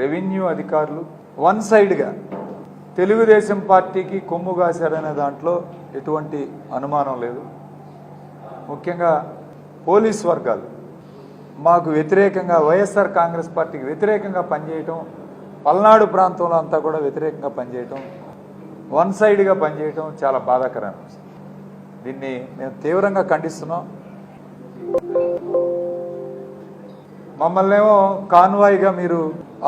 Revenue అధికారులు one సైడ్గా తెలుగుదేశం పార్టీకి కొమ్ము కాశారనే దాంట్లో ఎటువంటి అనుమానం లేదు. ముఖ్యంగా పోలీస్ వర్గాలు మాకు వ్యతిరేకంగా వైఎస్ఆర్ కాంగ్రెస్ పార్టీకి వ్యతిరేకంగా పనిచేయటం పల్నాడు ప్రాంతంలో అంతా కూడా వ్యతిరేకంగా పనిచేయటం వన్ సైడ్గా పనిచేయటం చాలా బాధాకరం. దీన్ని మేము తీవ్రంగా ఖండిస్తున్నాం. మమ్మల్ని ఏమో కాన్వాయ్గా మీరు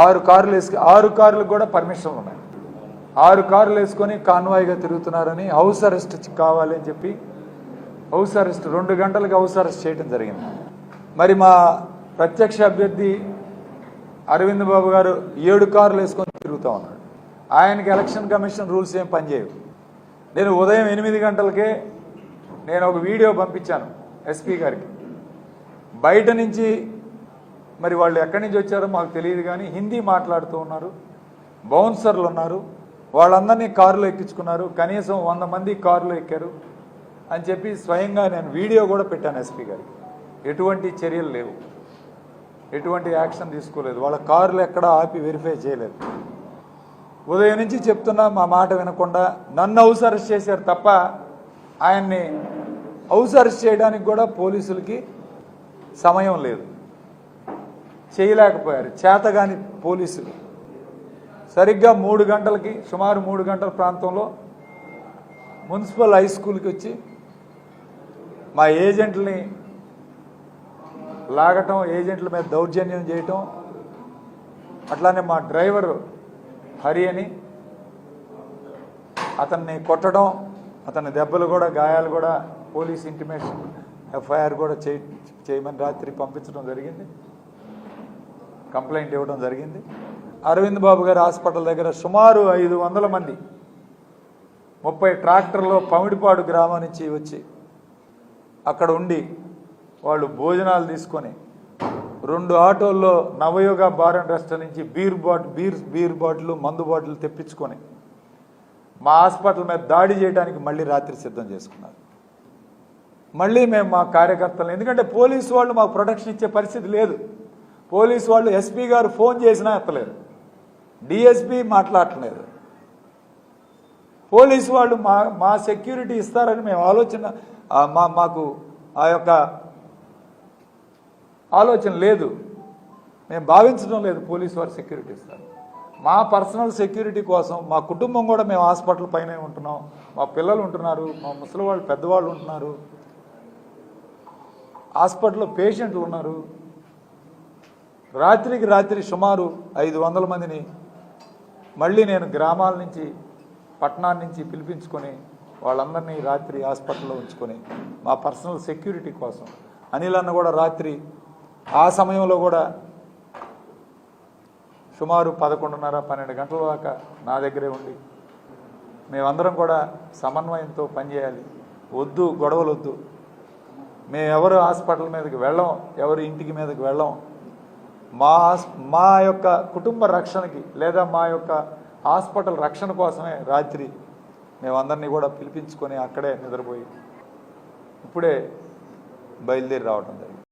ఆరు కార్లు వేసుకు ఆరు కార్లకు కూడా పర్మిషన్లు ఉన్నాయి. ఆరు కార్లు వేసుకొని కాన్వాయ్గా తిరుగుతున్నారని హౌస్ అరెస్ట్ కావాలని చెప్పి హౌస్ అరెస్ట్ రెండు గంటలకు హౌస్ అరెస్ట్ చేయడం జరిగింది. మరి మా ప్రత్యక్ష అభ్యర్థి అరవింద్ బాబు గారు ఏడు కార్లు వేసుకొని తిరుగుతూ ఉన్నాడు. ఆయనకి ఎలక్షన్ కమిషన్ రూల్స్ ఏం పనిచేయవు నేను ఉదయం ఎనిమిది గంటలకే నేను ఒక వీడియో పంపించాను ఎస్పీ గారికి. బయట నుంచి మరి వాళ్ళు ఎక్కడి నుంచి వచ్చారో మాకు తెలియదు కానీ హిందీ మాట్లాడుతూ ఉన్నారు. బౌన్సర్లు ఉన్నారు. వాళ్ళందరినీ కారులో ఎక్కించుకున్నారు. కనీసం వంద మంది కారులో ఎక్కారు. అని చెప్పి స్వయంగా నేను వీడియో కూడా పెట్టాను ఎస్పీ గారికి. ఎటువంటి చర్యలు లేవు. ఎటువంటి యాక్షన్ తీసుకోలేదు. వాళ్ళ కారులు ఎక్కడ ఆపి వెరిఫై చేయలేదు. ఉదయం నుంచి చెప్తున్నా మా మాట వినకుండా నన్ను హౌస్ అరెస్ట్ చేశారు తప్ప ఆయన్ని హౌస్ అరెస్ట్ చేయడానికి కూడా పోలీసులకి సమయం లేదు. చేయలేకపోయారు. చేతగాని పోలీసులు. సరిగ్గా మూడు గంటలకి సుమారు మూడు గంటల ప్రాంతంలో మున్సిపల్ హై స్కూల్కి వచ్చి మా ఏజెంట్ని లాగటం ఏజెంట్ల మీద దౌర్జన్యం చేయటం అట్లానే మా డ్రైవర్ హరి అని అతన్ని కొట్టడం అతని దెబ్బలు కూడా గాయాలు కూడా పోలీస్ ఇంటిమేషన్ ఎఫ్ఐఆర్ కూడా చేయ చేయమని రాత్రి పంపించడం జరిగింది. కంప్లైంట్ ఇవ్వడం జరిగింది. అరవింద్ బాబు గారి హాస్పిటల్ దగ్గర సుమారు ఐదు వందల మంది ముప్పై ట్రాక్టర్లో పమిడిపాడు గ్రామం నుంచి వచ్చి అక్కడ ఉండి వాళ్ళు భోజనాలు తీసుకొని రెండు ఆటోల్లో నవయుగ బార్ అండ్ రెస్టారెంట్ నుంచి బీర్ బాట్ బీర్ బీర్ బాటిల్ మందు బాటిల్ తెప్పించుకొని మా హాస్పిటల్ మీద దాడి చేయడానికి మళ్ళీ రాత్రి సిద్ధం చేసుకున్నారు. మళ్ళీ మేము మా కార్యకర్తలు ఎందుకంటే పోలీసు వాళ్ళు మాకు ప్రొటెక్షన్ ఇచ్చే పరిస్థితి లేదు. పోలీసు వాళ్ళు ఎస్పీ గారు ఫోన్ చేసినా ఎత్తలేరు డిఎస్పీ మాట్లాడలేదు పోలీసు వాళ్ళు మా మా సెక్యూరిటీ ఇస్తారని మేము ఆలోచన మా మాకు ఆ యొక్క ఆలోచన లేదు. మేము భావించడం లేదు పోలీసు వారు సెక్యూరిటీ ఇస్తారు మా పర్సనల్ సెక్యూరిటీ కోసం మా కుటుంబం కూడా మేము హాస్పిటల్ పైనే ఉంటున్నాం. మా పిల్లలు ఉంటున్నారు మా ముసలి వాళ్ళు పెద్దవాళ్ళు ఉంటున్నారు. హాస్పిటల్లో పేషెంట్లు ఉన్నారు. రాత్రికి రాత్రి సుమారు ఐదు వందల మందిని మళ్ళీ నేను గ్రామాల నుంచి పట్టణాల నుంచి పిలిపించుకొని వాళ్ళందరినీ రాత్రి హాస్పిటల్లో ఉంచుకొని మా పర్సనల్ సెక్యూరిటీ కోసం. అనిల్ అన్న కూడా రాత్రి ఆ సమయంలో కూడా సుమారు పదకొండున్నర పన్నెండు గంటల దాకా నా దగ్గరే ఉండి మేమందరం కూడా సమన్వయంతో పనిచేయాలి. వద్దు గొడవలు వద్దు మేము ఎవరు హాస్పిటల్ మీదకి వెళ్ళం ఎవరి ఇంటికి మీదకి వెళ్ళం మా మా యొక్క కుటుంబ రక్షణకి లేదా మా యొక్క హాస్పిటల్ రక్షణ కోసమే రాత్రి మేమందరినీ కూడా పిలిపించుకొని అక్కడే నిద్రపోయి ఇప్పుడే బయలుదేరి రావడం జరిగింది.